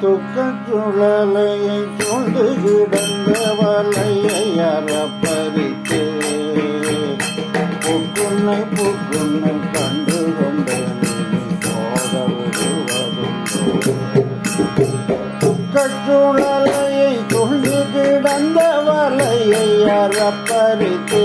துக்கச் சுழலையை கொண்டு கிடந்த வலையை அறப்பறித்து புக்குன்னை புக்குன்னை கண்டு கொண்டேன் போக விடுவதுண்டு துக்கச்சுழலையை கொண்டு கிடந்த வலையை அறப்பறித்து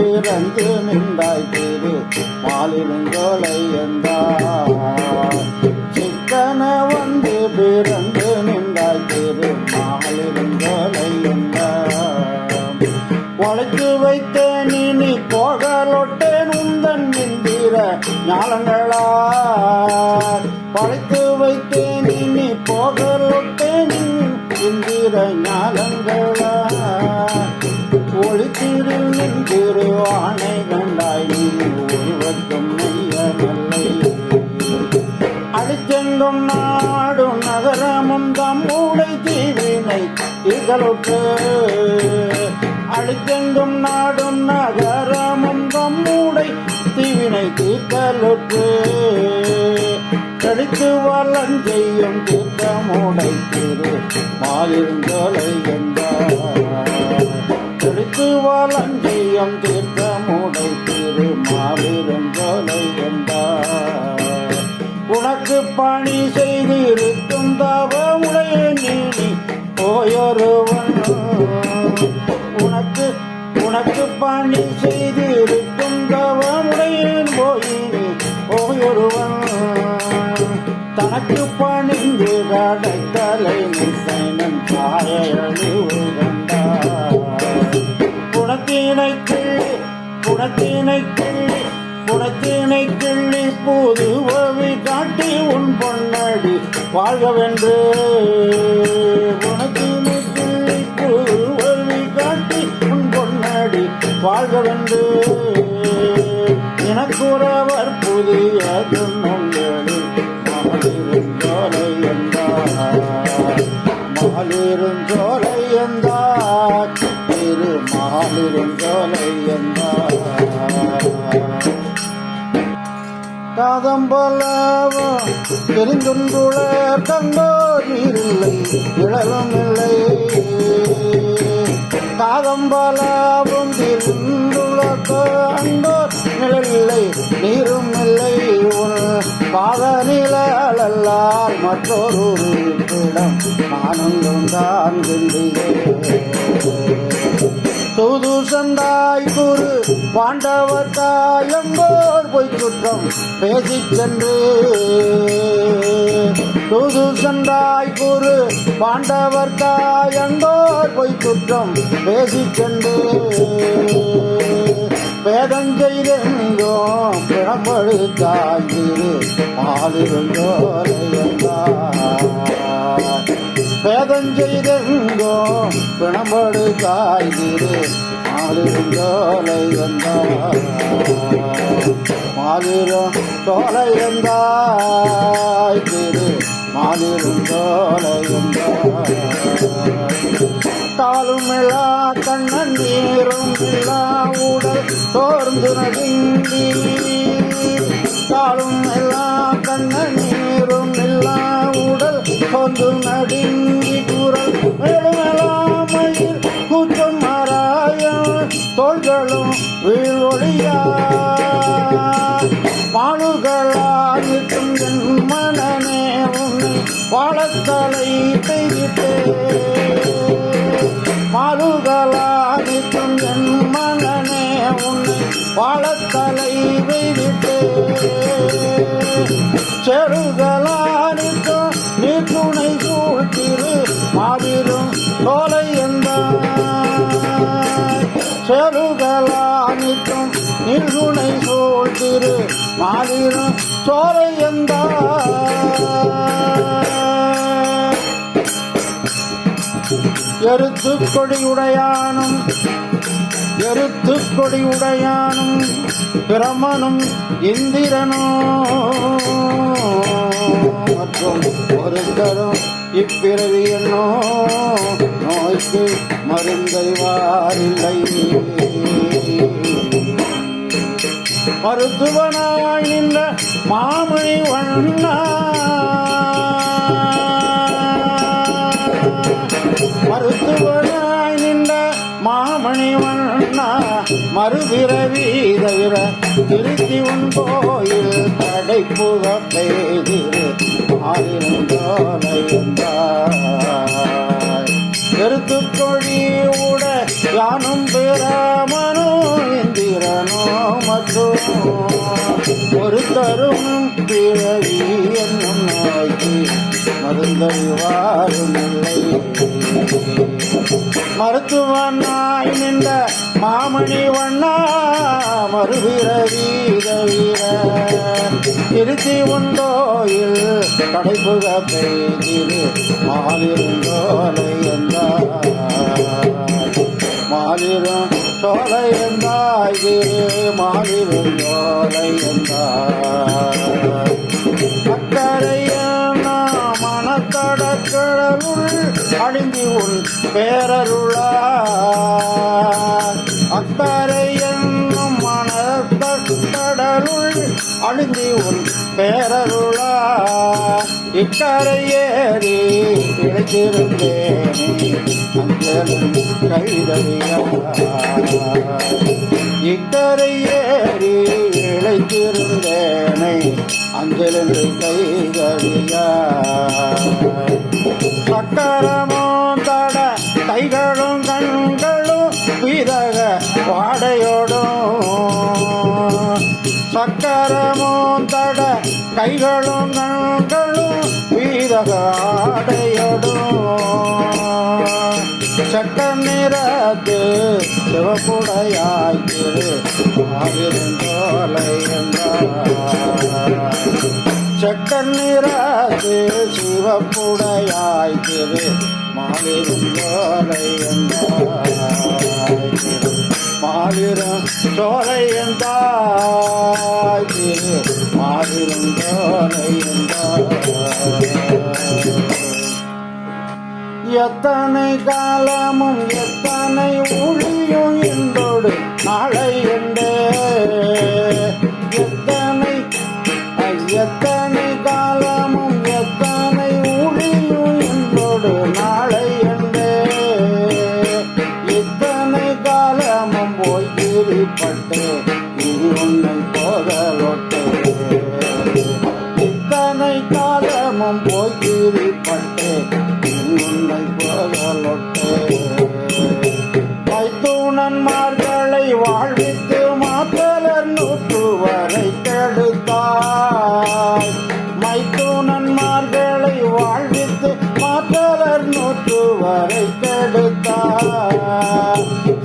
பிறந்து நின்றாய் திரு மாலிருந்தோலை என்றார். சிக்கன வந்து பிறந்து நின்றாய் திரு மாலிருந்தோலை என்றார். உழைத்து வைத்த நீ போகலொட்டேன் உந்தன் நின்ற ஞாலங்களா பழைத்து வைத்தேன் நீ போகலொட்டேன் இந்திர ஞாலங்களா இகழுக்கு அடிச்செங்கும் நாடும் நகரமும் தம்மூடை தீவினை தீர்த்தலுக்கு. கடித்து வளஞ்செய்யும் தீர்த்தமுடை திரு மாலிருந்தோலை என்றார். கடித்து வளஞ்செய்யும் தீர்த்தமுடை திரு மாலிருந்தோலை என்றார். உனக்கு பணி செய்து இருக்கும் உடல் பணிந்து கடத்தலை நிசைனன் குணத்தினை கிள்ளி குணத்தினை கிள்ளி குணத்தினை கிள்ளி புது காட்டி உன் பொன்னடி வாழ்கவென்று குணத்தினை கிள்ளி புது காட்டி உன் பொன்னடி வாழ்கவென்று எனக்குறவர் புதிய துன்பங்களில் காதம்பலாவும் தெரிந்துள்ள கங்கோரில்லை இழலும் இல்லை. காதம்பலாவும் தெரிந்துள்ள கண்டோர் நிழலில்லை நீரும் இல்லை. உன் பாத நிழலால் மற்றொரு இடம் நானும் தான் தூது சந்தாய் குரு பாண்டவ தாயம்போர் பொய் குற்றம் பேசி சென்று. தூது சென்றாய் குரு பாண்டவர் தாயங்கோர் பொய் குற்றம் பேசி சென்று. வேதஞ்செய்தெங்கோ பிணப்படுத்தாய் திரு ஆளிருந்தோரை என்றார். வேதஞ்செய்தெங்கோ பிணம்படு காய்திரு மாலிருந்தோலை வந்தார் மாலிரும் சோலை வந்தாய் திரு மாலிருந்தோலை வந்தார் காலும் இல்லா கண்ணன் நீரும் இல்லா உடல் சோர்ந்து நடுங்கி காலும் எல்லா கண்ணன் நீரும் இல்லா உடல் கொண்டு நடுங்கி குரல் மேலுமெல்லாமையில் பெய்திட்டே என் மனமே உன்னை வாழத்தலை பெய்திட்டே செருகலானிக்கும் நீ துணை சூழ்த்திரு மாவிலும் சோலை எந்தாய் நீ துணை சூழ்த்திரு எருத்து கொடியுடையானும் எருத்து கொடியுடையானும் பிரமனும் இந்திரனோ. மற்றும் ஒருத்தரும் இப்பிறவி என்னோ நோய்க்கு மருந்தைவாரில்லை மருத்துவனாய் நின்ற மாமணி வண்ணா. மருத்துவனாய் நின்ற மாமணி வண்ணா மறுபிறவி தவிர திருத்தி உன் கோயில் கடை புக பெய்திரு ஆயிருந்தோலை கருத்துக்கொழி உட யானும் பெறாமனும் இந்திரனோ மற்றும் ஒரு தருணம் பிறவி என்னும் நோய்க்கு மருந்தறிவாரும் இல்லை. மருத்துவனாய் நின்ற மாமணி வண்ணா மறுபிறவி தவிர திருத்தி உண்டோயில் கடைப்புக பெய்திரு மாலிருந்தோலை என்றார். மாலிரும் சோலை என்றாய் மாலிரும் சோலை என்றார் அக்கரையான மனத்தடக்கடலுள் அழிந்தி உன் பேரருளா அக்கரை என்னும் மனத்தடலுள் அழிந்தி உன் பேரருள் இக்கரையேறி இழைத்திருந்தேனே இக்கரையேறி இழைத்திருந்தேனை அஞ்சலென்று கைகளியா சக்கரமோ தட கைகளும் கண்களும் விதக வாடையோடும் சக்கரமோ தட கைகளும் கண்களும் வீரக ஆடையோடும் சக்க நிறத்து சிவப்புடையாய் திரு நிறத்து சிவப்புடையாய் திரு மாலிருந்தோலை மாலிரும் சோலை என்றாய். திரு மாலிருந்தோலை என்றாய். எத்தனை காலமும் எத்தனை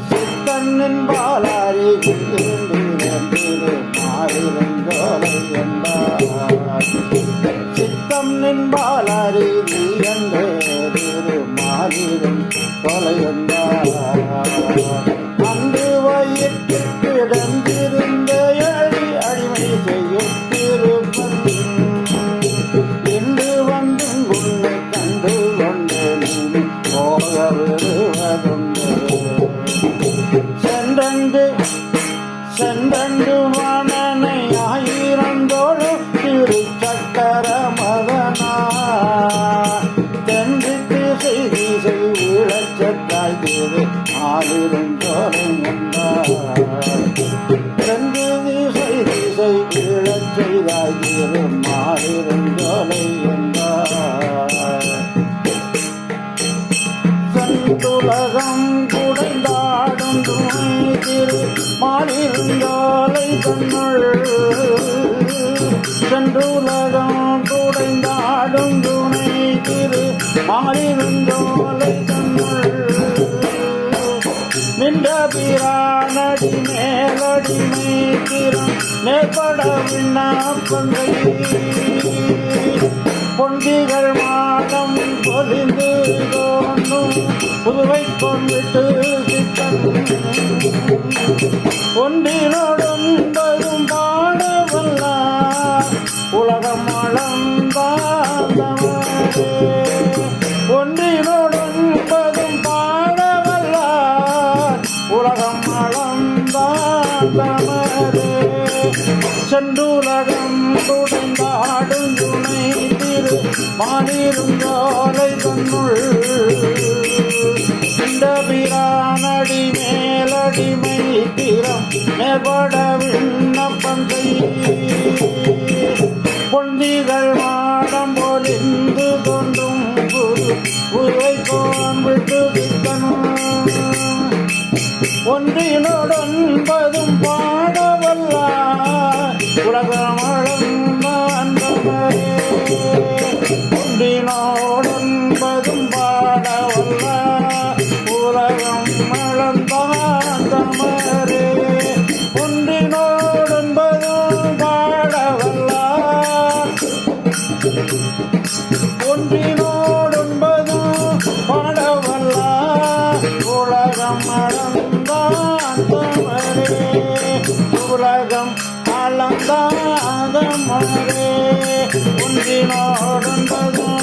சித்தன்னின் பாலாரி மாறிருந்தோலை என்றார் சித்தம் நின்பாலாரி நீ என்று மாறிடும். தொலை செய்தி தேவை திரு ஆளிருந்தோரை தென்று மாலிருந்தோலை சென்றுலகம் குடைந்தாடும் துணை திரு மாலிருந்தோலை தன்னுள் நின்ற பிரானடி மேலடி மேத்திரம் மேற்பட விண்ணப்பங்கை பொண்டிகள் மாதம் பொலிந்து தோன்றும். புதுவை கொண்டு சித்தன். ஒன்றினோடொன்பதும் பாடவல்ல உலகம் அளந்தாந்தமரே ஒன்றினோடொன்பதும் பாடவல்லார் உலகம் அளந்தாந்தமரே சென்றுலகம் துடைந்தாடும் துணை திரு மானிருந்தோலை தன்னுள் இந்த பிரானடி மேலடிமை திறம் மேற்பட விண்ணப்பம் செய் பொந்திகள் மாடம் பொலிந்து கொண்டும் குரு உருவை கோன் விட்டு வித்தனும். ஒன்றினோடொன்பதும் பாடவல்லா உலகமழந்தவரே ஒன்றினோடொன்பதும்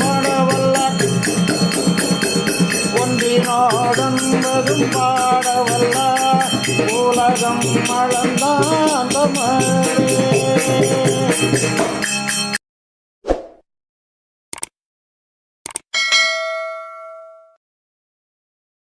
பாடவல்ல ஒன்றினோடொன்பதும் பாடவல்ல உலகம் அளந்தாந்தமரே